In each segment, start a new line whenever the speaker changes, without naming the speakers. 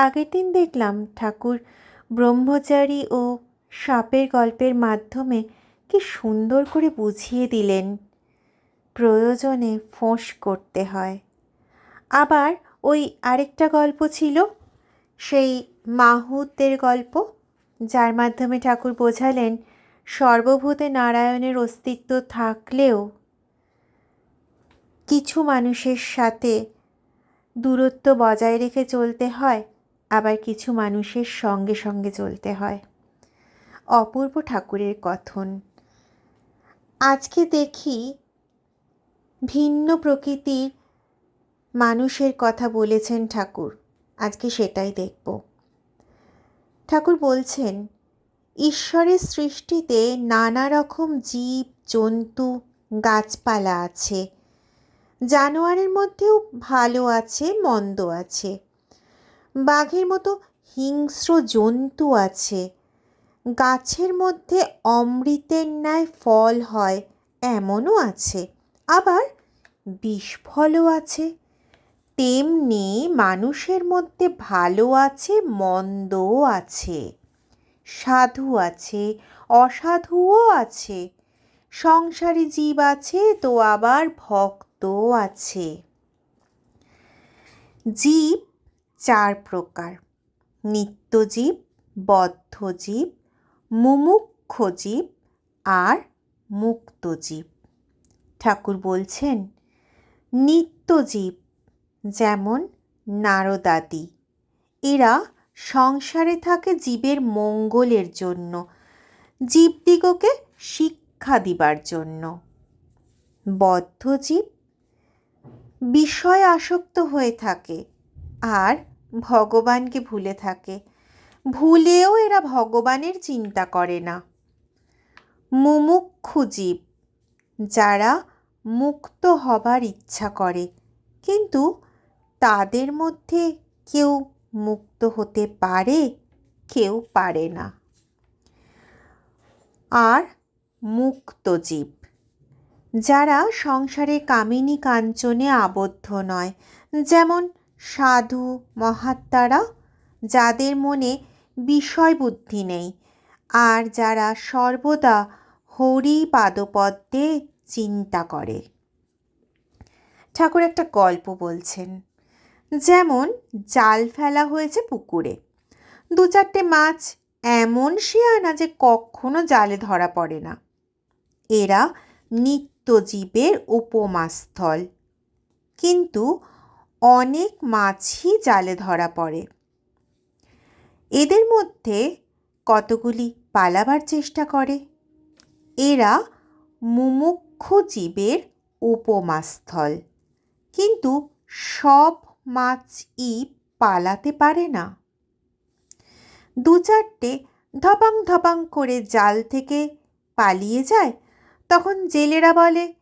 আগের দিন দেখলাম ঠাকুর ব্রহ্মচারী ও সাপের গল্পের মাধ্যমে কি সুন্দর করে বুঝিয়ে দিলেন। প্রয়োজনে ফোঁস করতে হয়। আবার ওই আরেকটা গল্প ছিল, সেই মাহুতের গল্প, যার মাধ্যমে ঠাকুর বোঝালেন সর্বভূতে নারায়ণের অস্তিত্ব থাকলেও কিছু মানুষের সাথে দূরত্ব বজায় রেখে চলতে হয় আবার কিছু মানুষের সঙ্গে সঙ্গে চলতে হয়। অপূর্ব ঠাকুরের কথন। আজকে দেখি ভিন্ন প্রকৃতির মানুষের কথা বলেছেন ঠাকুর। আজকে সেটাই দেখব। ঠাকুর বলছেন, ঈশ্বরের সৃষ্টিতে নানা রকম জীব, জন্তু, গাছপালা আছে। জানোয়ারের মধ্যেও ভালো আছে, মন্দ আছে। বাঘের মতো হিংস্র জন্তু আছে। গাছের মধ্যে অমৃতের ন্যায় ফল হয়, এমনও আছে। আবার বিষফলও আছে। তেমনি মানুষের মধ্যে ভালো আছে, মন্দও আছে। সাধু আছে, অসাধুও আছে। সংসারী জীব আছে, তো আবার ভক্তও আছে। জীব চার প্রকার। নিত্যজীব, বদ্ধজীব মুমুক্ষ জীব আর মুক্তজীব। ঠাকুর বলছেন, নিত্যজীব যেমন নারদাদি, এরা সংসারে থাকে জীবের মঙ্গলের জন্য, জীবদিগকে শিক্ষা দিবার জন্য। বদ্ধজীব বিষয় আসক্ত হয়ে থাকে আর ভগবানকে ভুলে থাকে। ভুলেও এরা ভগবানের চিন্তা করে না। মুমুক্ষু জীব, যারা মুক্ত হবার ইচ্ছা করে, কিন্তু তাদের মধ্যে কেউ মুক্ত হতে পারে, কেউ পারে না। আর মুক্ত জীব, যারা সংসারে কামিনী কাঞ্চনে আবদ্ধ নয়, যেমন সাধু, মহাত্মারা যাদের মনে বিষয় বুদ্ধি নেই আর যারা সর্বদা হরি পাদপদ্মে চিন্তা করে। ঠাকুর একটা গল্প বলছেন। যেমন জাল ফেলা হয়েছে পুকুরে। দু চারটে মাছ এমন শিয়ানা যে কখনো জালে ধরা পড়ে না। এরা নিত্যজীবের উপমাস্থল। কিন্তু অনেক মাছই জালে ধরা পড়ে। এদের মধ্যে কতগুলি পালাবার চেষ্টা করে? এরা মুমুক্ষু জীবের উপমাস্থল। কিন্তু সব মাছই পালাতে পারে না। দু চারটে ধপাং ধপাং করে জাল থেকে পালিয়ে যায়, তখন জেলেরা বলে,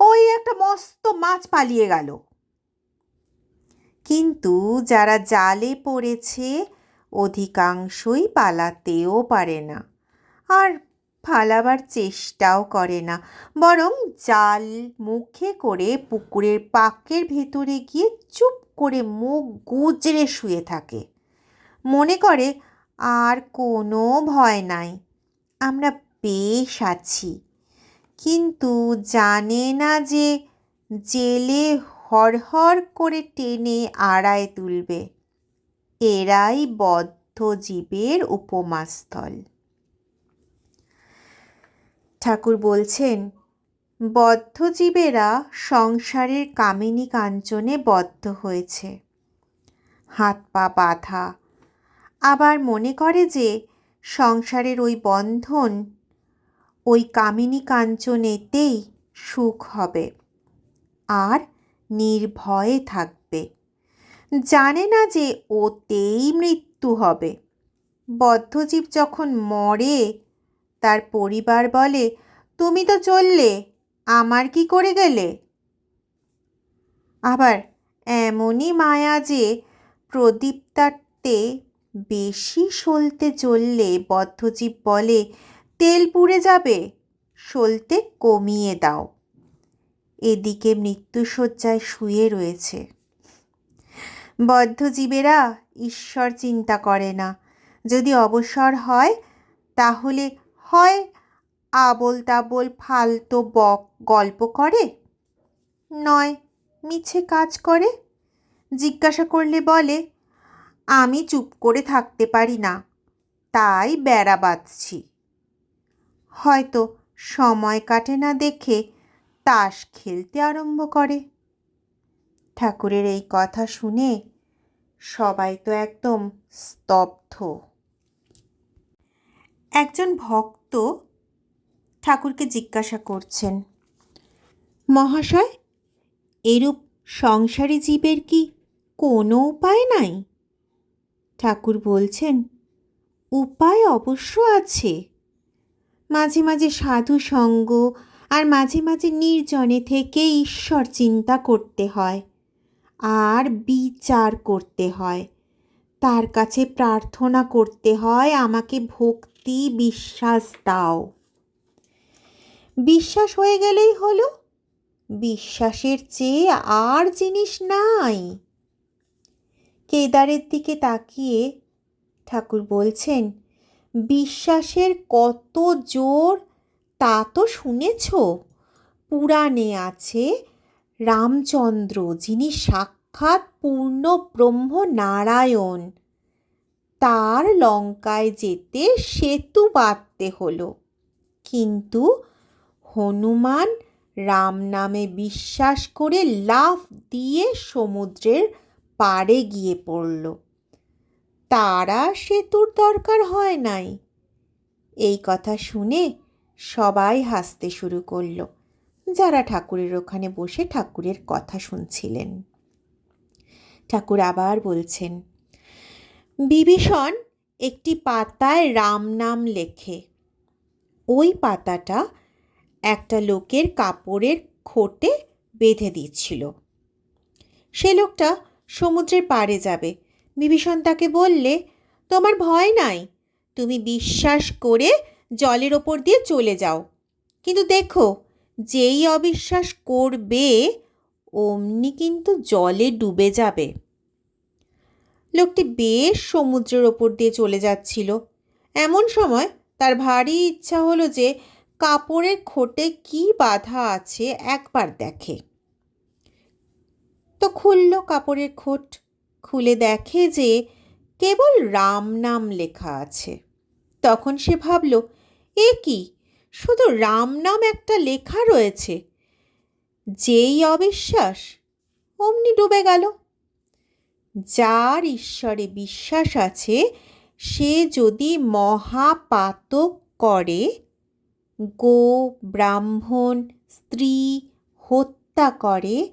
ওই একটা মস্ত মাছ পালিয়ে গেল। কিন্তু যারা জালে পড়েছে, অধিকাংশই পালাতেও পারে না। আর পালাবার চেষ্টাও করে না। বরং জাল মুখে করে পুকুরের পাকের ভেতরে গিয়ে চুপ করে মুখ গুজরে শুয়ে থাকে। মনে করে, আর কোনো ভয় নাই, আমরা বেশ আছি। কিন্তু জানে না যে জেলে হরহর করে টেনে আড়ায় তুলবে। এরাই বদ্ধ জীবের উপমাস্থল। ঠাকুর বলছেন বদ্ধজীবেরা সংসারের কামিনী কাঞ্চনে বদ্ধ হয়েছে। হাত পা বাঁধা। আবার মনে করে যে সংসারের ওই বন্ধন ওই কামিনী কাঞ্চনেতেই সুখ হবে। আর নির্ভয়ে থাকবে। জানে না যে ওতেই মৃত্যু হবে। বদ্ধজীব যখন মরে, তার পরিবার বলে, তুমি তো চললে, আমার কি করে গেলে? আবার এমনই মায়া যে প্রদীপটাতে বেশি সলতে চললে, বদ্ধজীব বলে, তেল পুড়ে যাবে, সলতে কমিয়ে দাও। এদিকে মৃত্যুশয্যায় শুয়ে রয়েছে। বদ্ধজীবেরা, ঈশ্বর চিন্তা করে না। যদি অবসর হয়, তাহলে হয় আবোল তাবোল ফালতো বক গল্প করে? নয়, মিছে কাজ করে? জিজ্ঞাসা করলে বলে, আমি চুপ করে থাকতে পারি না, তাই বেড়া বাঁধছি। হয়তো সময় কাটে না দেখে তাস খেলতে আরম্ভ করে। ঠাকুরের এই কথা শুনে সবাই তো একদম স্তব্ধ। একজন ভক্ত ঠাকুরকে জিজ্ঞাসা করছেন, মহাশয়, এরূপ সংসারী জীবের কি কোনো উপায় নাই? ঠাকুর বলছেন, উপায় অবশ্য আছে। মাঝে মাঝে সাধু সঙ্গ আর মাঝে মাঝে নির্জনে থেকে ঈশ্বর চিন্তা করতে হয়, আর বিচার করতে হয়। তার কাছে প্রার্থনা করতে হয়, আমাকে ভক্তি বিশ্বাস দাও। বিশ্বাস হয়ে গেলেই হলো। বিশ্বাসের চেয়ে আর জিনিস নাই। কেদারের দিকে তাকিয়ে ঠাকুর বলছেন, বিশ্বাসের কত জোর তা তো শুনেছ? পুরাণে আছে, রামচন্দ্র, যিনি সাক্ষাৎ পূর্ণ ব্রহ্ম নারায়ণ, তার লঙ্কায় যেতে সেতু বাঁধতে হলো। কিন্তু হনুমান রাম নামে বিশ্বাস করে লাফ দিয়ে সমুদ্রের পাড়ে গিয়ে পড়ল। তারা সেতুর দরকার হয় নাই। এই কথা শুনে সবাই হাসতে শুরু করল। যারা ঠাকুরের ওখানে বসে ঠাকুরের কথা শুনছিলেন। ঠাকুর আবার বলছেন, বিভীষণ, একটি পাতায় রাম নাম লেখে। ওই পাতাটা একটা লোকের কাপড়ের খোটে বেঁধে দিচ্ছিল। সে লোকটা সমুদ্রের পাড়ে যাবে। বিভীষণ তাকে বললে, তোমার ভয় নাই, তুমি বিশ্বাস করে জলের ওপর দিয়ে চলে যাও। কিন্তু দেখো, যেই অবিশ্বাস করবে, অমনি কিন্তু জলে ডুবে যাবে। লোকটি বেশ সমুদ্রের ওপর দিয়ে চলে যাচ্ছিল। এমন সময় তার ভারী ইচ্ছা হলো যে কাপড়ের খোটে কি বাধা আছে একবার দেখে। তো খুলল কাপড়ের খোট, খুলে দেখে যে কেবল রাম নাম লেখা আছে। তখন সে ভাবল এ কি? শুধু রাম নাম একটা লেখা রয়েছে। যেই অবিশ্বাস, অমনি ডুবে গেল। যার ঈশ্বরে বিশ্বাস আছে, সে যদি মহাপাতক করে, গো ব্রাহ্মণ, স্ত্রী হত্যা করে,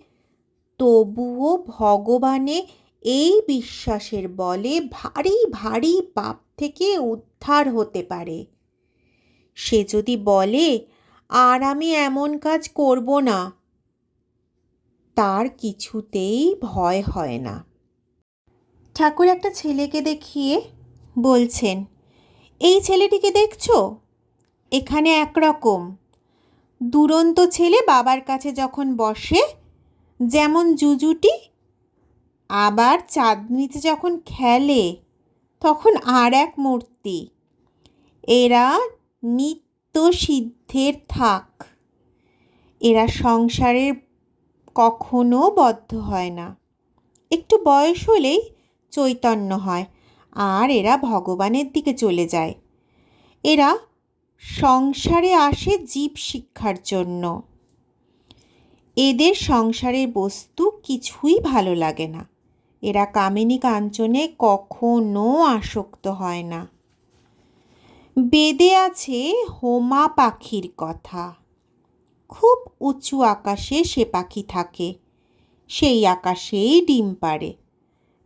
তবুও ভগবানে এই বিশ্বাসের বলে ভারী ভারী পাপ থেকে উদ্ধার হতে পারে। সে যদি বলে, আর আমি এমন কাজ করব না, তার কিছুতেই ভয় হয় না। ঠাকুর একটা ছেলেকে দেখিয়ে বলছেন, এই ছেলেটিকে দেখছ? এখানে একরকম। দুরন্ত ছেলে বাবার কাছে যখন বসে, যেমন জুজুটি, আবার চাঁদনিতে যখন খেলে, তখন আর এক মূর্তি। এরা নিত্য সিদ্ধের থাক। এরা সংসারের কখনো বদ্ধ হয় না। একটু বয়স হলেই চৈতন্য হয় আর এরা ভগবানের দিকে চলে যায়। এরা সংসারে আসে জীব শিক্ষার জন্য। এদের সংসারের বস্তু কিছুই ভালো লাগে না। এরা কামিনী কাঞ্চনে কখনো আসক্ত হয় না। বেদে আছে হোমা পাখির কথা। খুব উঁচু আকাশে সে পাখি থাকে। সেই আকাশেই ডিম পাড়ে।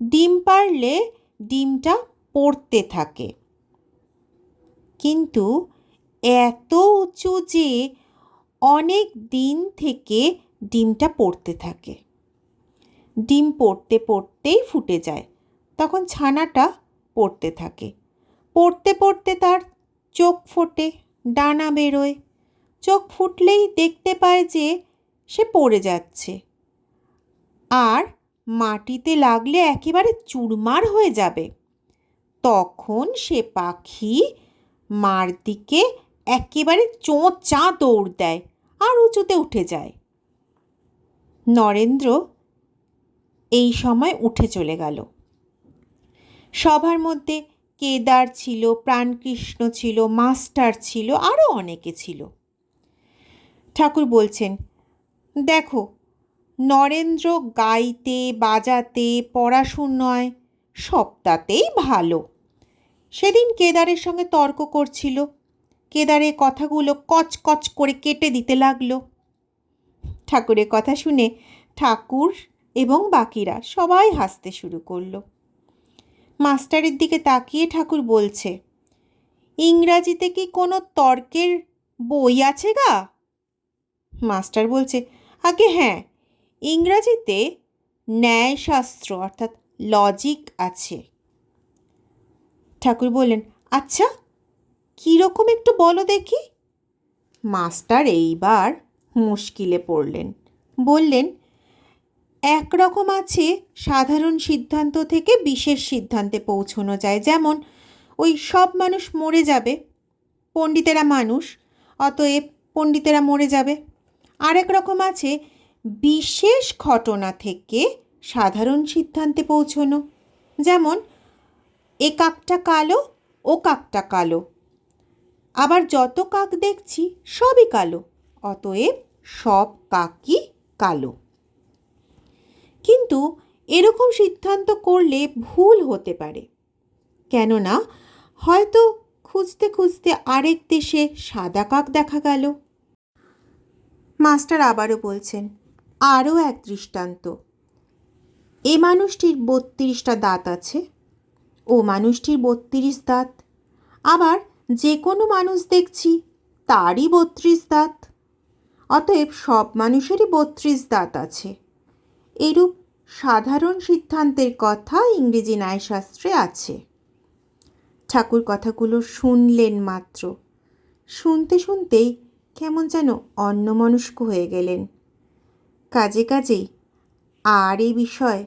ডিম পারলে ডিমটা পড়তে থাকে। কিন্তু এত উঁচু যে অনেক দিন থেকে ডিমটা পড়তে থাকে। ডিম পড়তে পড়তেই ফুটে যায়। তখন ছানাটা পড়তে থাকে। পড়তে পড়তে তার চোখ ফোটে, ডানা বেরোয়। চোখ ফুটলেই দেখতে পায় যে সে পড়ে যাচ্ছে। আর মাটিতে লাগলে একেবারে চুরমার হয়ে যাবে। তখন সে পাখি মার দিকে একেবারে চোঁচা দৌড় দেয় আর উঁচুতে উঠে যায়। নরেন্দ্র এই সময় উঠে চলে গেল। সবার মধ্যে কেদার ছিল, প্রাণকৃষ্ণ ছিল, মাস্টার ছিল আরও অনেকে ছিল। ঠাকুর বলছেন, দেখো, নরেন্দ্র গাইতে, বাজাতে পড়াশুনোয় সবটাতেই ভালো। সেদিন কেদারের সঙ্গে তর্ক করছিল। কেদারের কথাগুলো কচকচ করে কেটে দিতে লাগল। ঠাকুরের কথা শুনে ঠাকুর এবং বাকিরা সবাই হাসতে শুরু করল। মাস্টারের দিকে তাকিয়ে ঠাকুর বলছে, ইংরাজিতে কি কোনো তর্কের বই আছে গা? মাস্টার বলছে, আগে হ্যাঁ ইংরাজিতে ন্যায়শাস্ত্র অর্থাৎ লজিক আছে। ঠাকুর বললেন আচ্ছা কীরকম একটু বলো দেখি? মাস্টার এইবার মুশকিলে পড়লেন, বললেন একরকম আছে সাধারণ সিদ্ধান্ত থেকে বিশেষ সিদ্ধান্তে পৌঁছানো যায়। যেমন, ওই সব মানুষ মরে যাবে, পণ্ডিতেরা মানুষ, অতএব পণ্ডিতেরা মরে যাবে। আরেক রকম আছে বিশেষ ঘটনা থেকে সাধারণ সিদ্ধান্তে পৌঁছনো। যেমন, এ কাকটা কালো, ও কাকটা কালো। আবার যত কাক দেখছি সবই কালো, অতএব সব কাকই কালো। কিন্তু এরকম সিদ্ধান্ত করলে ভুল হতে পারে। কেননা, হয়তো খুঁজতে খুঁজতে আরেক দেশে সাদা কাক দেখা গেল। মাস্টার আবারও বলছেন, আরও এক দৃষ্টান্ত। এ মানুষটির বত্রিশটা দাঁত আছে। ও মানুষটির বত্রিশ দাঁত। আবার যে কোনো মানুষ দেখছি তারই বত্রিশ দাঁত। অতএব সব মানুষেরই বত্রিশ দাঁত আছে। এরূপ সাধারণ সিদ্ধান্তের কথা ইংরেজি ন্যায়শাস্ত্রে আছে। ঠাকুর কথাগুলো শুনলেন মাত্র। শুনতে শুনতেই কেমন যেন অন্যমনস্ক হয়ে গেলেন। কাজে কাজেই আর এই বিষয়